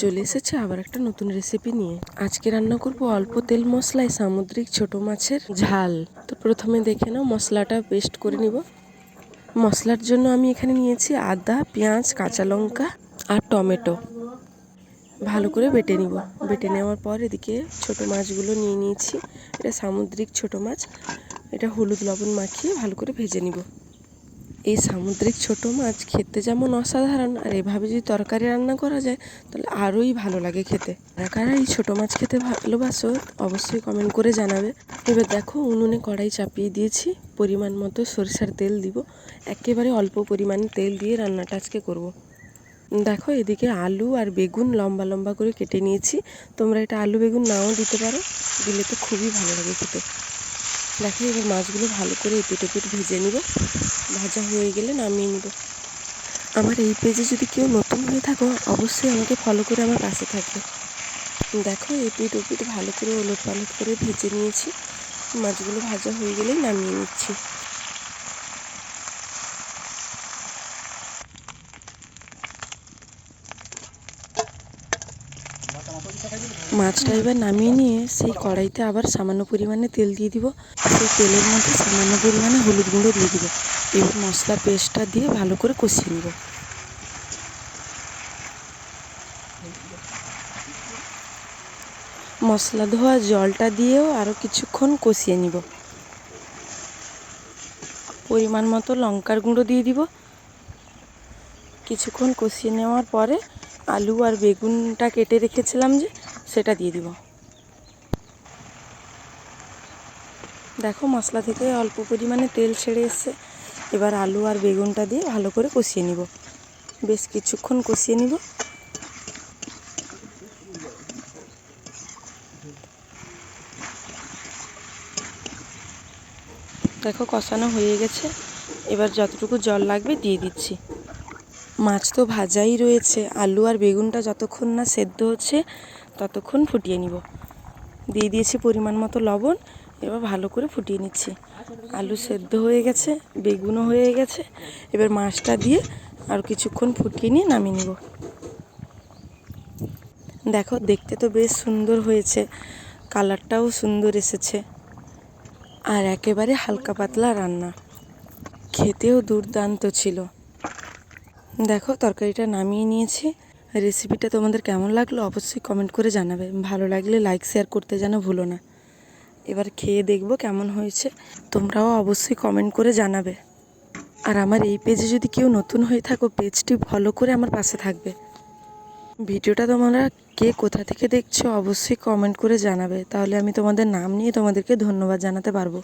চলে এসেছে আবার একটা নতুন রেসিপি নিয়ে। আজকে রান্না করব অল্প তেল মশলায় সামুদ্রিক ছোট মাছের ঝাল। তো প্রথমে দেখে নাও মশলাটা পেস্ট করে নিব। মশলার জন্য আমি এখানে নিয়েছি আদা, পেঁয়াজ, কাঁচা লঙ্কা আর টমেটো। ভালো করে বেটে নিব। বেটে নেওয়ার পর এদিকে ছোট মাছগুলো নিয়ে নিয়েছি। এটা সামুদ্রিক ছোট মাছ। এটা হলুদ লবণ মাখিয়ে ভালো করে ভেজে নিব। এই সামুদ্রিক ছোট মাছ খেতে যেমন অসাধারণ, আর এভাবে যদি তরকারি রান্না করা যায়, তাহলে আরোই ভালো লাগে খেতে। কারা কারা এই ছোট মাছ খেতে ভালোবাসো, অবশ্যই কমেন্ট করে জানাবে। এবার দেখো, উনুনে কড়াই চাপিয়ে দিয়েছি। পরিমাণ মতো সরিষার তেল দিব। একেবারে অল্প পরিমাণে তেল দিয়ে রান্নাটা আজকে করব। দেখো, এদিকে আলু আর বেগুন লম্বা লম্বা করে কেটে নিয়েছি। তোমরা এটা আলু বেগুন নাও দিতে পারো। দিলে তো খুবই ভালো লাগে খেতে। দেখো, এবার মাছগুলো ভালো করে এপিট এপিট ভেজে নিব। ভাজা হয়ে গেলে নামিয়ে নিব। আমার এই পেজে যদি কেউ নতুন হয়ে থাকো, অবশ্যই আমাকে ফলো করে আমার পাশে থাকবে। দেখো, এপিট ওপিট ভালো করে ওলট পালট করে ভেজে নিয়েছি। মাছগুলো ভাজা হয়ে গেলেই নামিয়ে নিচ্ছি। মাছটা এবার নামিয়ে নিয়ে সেই কড়াইতে আবার সামান্য পরিমাণে তেল দিয়ে দিব। সেই তেলের মধ্যে সামান্য পরিমাণে হলুদ গুঁড়ো দিয়ে দিব। এবার মশলা পেস্টটা দিয়ে ভালো করে কষিয়ে নিব। মশলা ধোয়া জলটা দিয়েও আরও কিছুক্ষণ কষিয়ে নিব। পরিমাণ মতো লঙ্কার গুঁড়ো দিয়ে দিব। কিছুক্ষণ কষিয়ে নেওয়ার পরে আলু আর বেগুনটা কেটে রেখেছিলাম যে সেটা দিয়ে দিব। দেখো মশলা থেকে অল্প পরিমাণে তেল ছেড়ে এসছে। এবার আলু আর বেগুনটা দিয়ে ভালো করে কষিয়ে নিব। বেশ কিছুক্ষণ কষিয়ে নিব। দেখো কষানো হয়ে গেছে। এবার যতটুকু জল লাগবে দিয়ে দিচ্ছি। মাছ তো ভাজাই রয়েছে। আলু আর বেগুনটা যতক্ষণ না সেদ্ধ হচ্ছে, ততক্ষণ ফুটিয়ে নিব। দিয়ে দিয়েছি পরিমাণ মতো লবণ, এবার ভালো করে ফুটিয়ে নিচ্ছি। আলু সেদ্ধ হয়ে গেছে, বেগুনও হয়ে গেছে, এবার মাছটা দিয়ে আর কিছুক্ষণ ফুটিয়ে নিয়ে নামিয়ে নিব। দেখো, দেখতে তো বেশ সুন্দর হয়েছে, কালারটাও সুন্দর এসেছে। আর একেবারে হালকা পাতলা রান্না। খেতেও দুর্দান্ত ছিল। দেখো, তরকারিটা নামিয়ে নিয়েছি। রেসিপিটা তোমাদের কেমন লাগল অবশ্যই কমেন্ট করে জানাবে। ভালো লাগলে লাইক শেয়ার করতে যেন ভুলো না। এবার খেয়ে দেখব কেমন হয়েছে। তোমরাও অবশ্যই কমেন্ট করে জানাবে। আর আমার এই পেজে যদি কেউ নতুন হয়ে থাকো পেজটি ফলো করে আমার পাশে থাকবে। ভিডিওটা তোমরা কে কোথা থেকে দেখছ অবশ্যই কমেন্ট করে জানাবে। তাহলে আমি তোমাদের নাম নিয়ে তোমাদেরকে ধন্যবাদ জানাতে পারব।